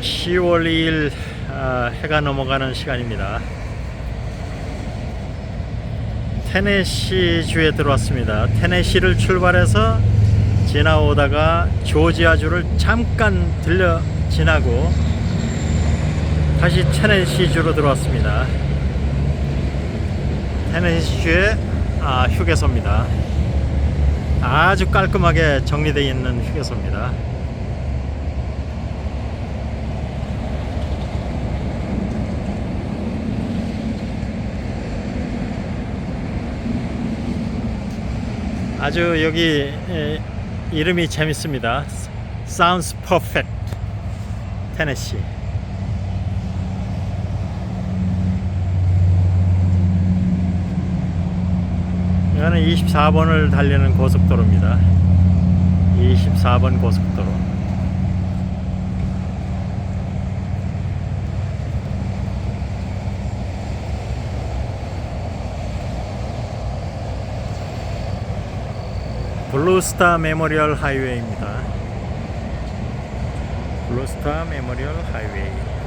10월 2일 아, 해가 넘어가는 시간입니다. 테네시 주에 들어왔습니다. 테네시를 출발해서 지나오다가 조지아주를 잠깐 들려 지나고 다시 테네시 주로 들어왔습니다. 테네시 주의 아, 휴게소입니다. 아주 깔끔하게 정리되어 있는 휴게소입니다. 아주 여기 에, 이름이 재밌습니다. Sounds Perfect, 테네시. 이거는 24번을 달리는 고속도로입니다. 24번 고속도로. 블루스타 메모리얼 하이웨이입니다. 블루스타 메모리얼 하이웨이.